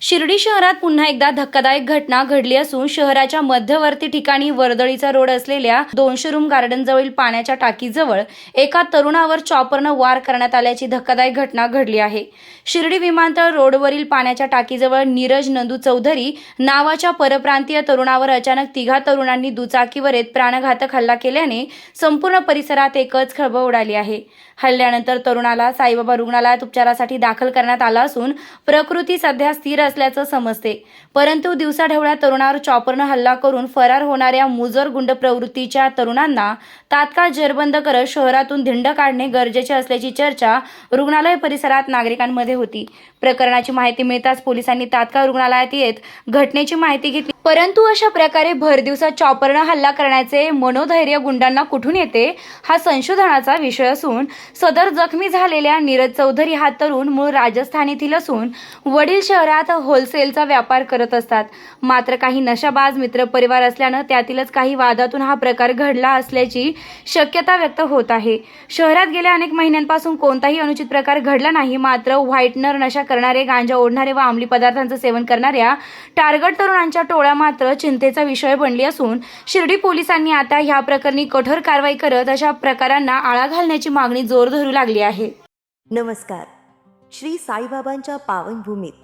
शिर्डी शहरात पुन्हा एकदा धक्कादायक घटना घडली असून शहराच्या मध्यवर्ती ठिकाणी वर्दळीचा रोड असलेल्या दोनशे रूम गार्डनजवळील पाण्याच्या टाकीजवळ एका तरुणावर चॉपरनं वार करण्यात आल्याची धक्कादायक घटना घडली आहे. शिर्डी विमानतळ रोडवरील पाण्याच्या टाकीजवळ नीरज नंदू चौधरी नावाच्या परप्रांतीय तरुणावर अचानक तिघा तरुणांनी दुचाकीवर येत प्राणघातक हल्ला केल्याने संपूर्ण परिसरात एकच खळबळ उडाली आहे. हल्ल्यानंतर तरुणाला साईबाबा रुग्णालयात उपचारासाठी दाखल करण्यात आला असून प्रकृती सध्या स्थिर असल्याचं समजते. परंतु दिवसाढवळ्या तरुणावर चॉपरनं हल्ला करून फरार होणाऱ्या मुजर गुंड प्रवृत्तीच्या तरुणांना तात्काळ जेरबंद करत शहरातून धिंड काढणे गरजेचे असल्याची चर्चा रुग्णालय परिसरात नागरिकांमध्ये होती. प्रकरणाची माहिती मिळताच पोलिसांनी तात्काळ रुग्णालयात येत घटनेची माहिती घेतली. परंतु अशा प्रकारे भरदिवसात चॉपरनं हल्ला करण्याचे मनोधैर्य गुंडांना कुठून येते हा संशोधनाचा विषय असून सदर जखमी झालेल्या नीरज चौधरी हा तरुण मूळ राजस्थान येथील असून वडील शहरात होलसेलचा व्यापार करत असतात. मात्र काही नशाबाज मित्रपरिवार असल्यानं त्यातीलच काही वादातून हा प्रकार घडला असल्याची शक्यता व्यक्त होत आहे. शहरात गेल्या अनेक महिन्यांपासून कोणताही अनुचित प्रकार घडला नाही. मात्र व्हाईटनर नशा करणारे गांजा ओढणारे व अंमली पदार्थांचं सेवन करणाऱ्या टार्गट तरुणांच्या टोळ्या मात्र चिंतेचा विषय बनली असून शिर्डी पोलिसांनी आता ह्या प्रकरणी कठोर कारवाई करत अशा प्रकारांना आळा घालण्याची मागणी जोर धरू लागली आहे. नमस्कार. श्री साईबाबांच्या पावनभूमीत